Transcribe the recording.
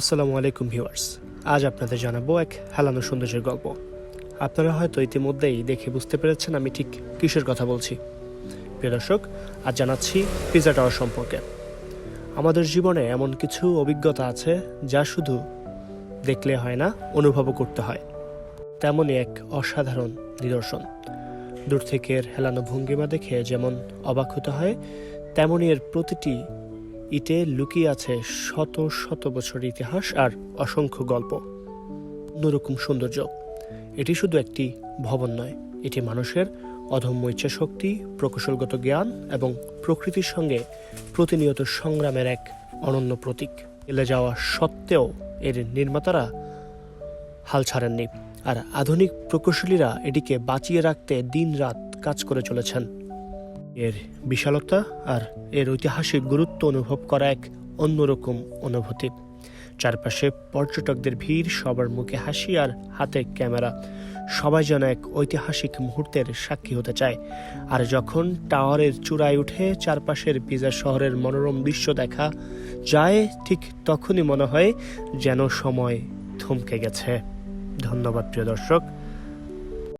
আসসালামু আলাইকুম ভিউয়ার্স। আজ আপনাদের জানাব এক হেলানো সৌন্দর্যের গল্প। আপনারা হয়তো ইতিমধ্যেই দেখে বুঝতে পেরেছেন আমি ঠিক কিসের কথা বলছি। প্রিয় দর্শক, আজ জানাচ্ছি পিজা টাওয়ার সম্পর্কে। আমাদের জীবনে এমন কিছু অভিজ্ঞতা আছে যা শুধু দেখলে হয় না, অনুভবও করতে হয়। তেমনই এক অসাধারণ নিদর্শন। দূর থেকে এর হেলানো ভঙ্গিমা দেখে যেমন অবাক হতে হয়, তেমনই এর প্রতিটি ইটে লুকিয়ে আছে শত শত বছর ইতিহাস আর অসংখ্য গল্প। অন্যরকম সৌন্দর্য। এটি শুধু একটি ভবন নয়, এটি মানুষের অধম্য ইচ্ছা শক্তি প্রকৌশলগত জ্ঞান এবং প্রকৃতির সঙ্গে প্রতিনিয়ত সংগ্রামের এক অনন্য প্রতীক। এলে যাওয়া সত্ত্বেও এর নির্মাতারা হাল ছাড়েননি, আর আধুনিক প্রকৌশলীরা এটিকে বাঁচিয়ে রাখতে দিনরাত কাজ করে চলেছেন। এর বিশালতা আর এর ঐতিহাসিক গুরুত্ব অনুভব করা এক অন্যরকম অনুভূতি। চারপাশে পর্যটকদের ভিড়, সবার মুখে হাসি আর হাতে ক্যামেরা। সবাই যেন এক ঐতিহাসিক মুহূর্তের সাক্ষী হতে চায়। আর যখন টাওয়ারের চূড়ায় উঠে চারপাশের পিজা শহরের মনোরম দৃশ্য দেখা যায়, ঠিক তখনই মনে হয় যেন সময় থমকে গেছে। ধন্যবাদ, প্রিয় দর্শক।